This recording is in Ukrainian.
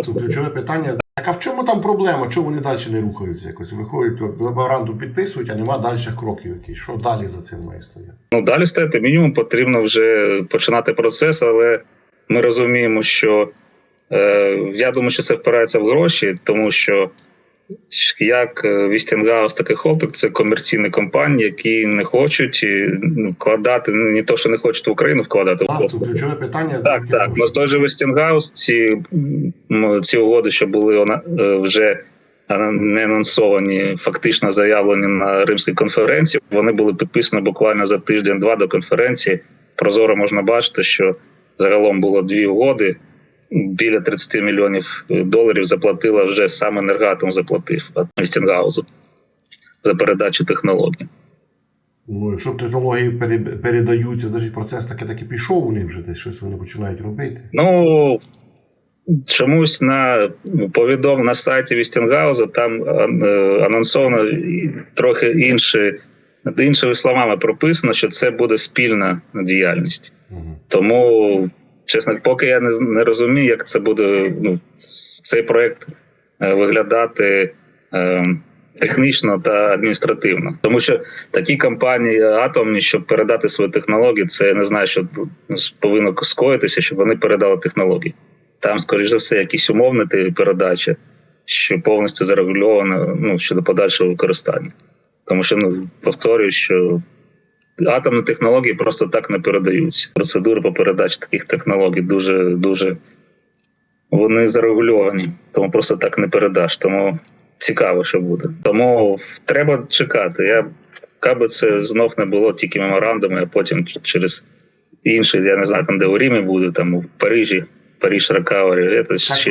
Тут ключове питання. Так а в чому там проблема? Чому вони далі не рухаються? Якось виходять, меморандум підписують, а нема далі кроків якісь. Що далі за цим має стояти? Ну далі стояти мінімум потрібно вже починати процес, але ми розуміємо, що е, я думаю, що це впирається в гроші, тому що як е, Вістінгаус, так і Холтик це комерційні компанії, які не хочуть е, ну, вкладати, ну не то, що не хочуть в Україну вкладати в послуги. ключове питання. Так, так. Ну, з той же Вестінгаус, ці, ці угоди, що були вона- е, вже не анонсовані, фактично заявлені на Римській конференції. Вони були підписані буквально за тиждень-два до конференції. Прозоро можна бачити, що загалом було дві угоди. Біля 30 мільйонів доларів заплатила вже сам енергатом заплатив Вестінгаузу за передачу технологій. Ну, якщо технології передаються, значить процес таки таки пішов у них вже десь щось вони починають робити. Ну чомусь на повідом на сайті Вістінгауза там е, анонсовано трохи інші, іншими словами прописано, що це буде спільна діяльність. Угу. Тому, чесно, поки я не, не розумію, як це буде ну, цей проект е, виглядати. Е, Технічно та адміністративно, тому що такі компанії атомні, щоб передати свої технології, це я не знаю, що повинно скоїтися, щоб вони передали технології. Там, скоріш за все, якісь умовні передачі, що повністю зарегульовано ну, щодо подальшого використання. Тому що ну повторюю, що атомні технології просто так не передаються. Процедури по передачі таких технологій дуже дуже вони зарегульовані, тому просто так не передаш. Тому цікаво, що буде. Тому треба чекати. Я аби це знов не було тільки меморандуми, а потім через інші, я не знаю, там де у Римі буде, там у Парижі, Париж Ракавері, це ще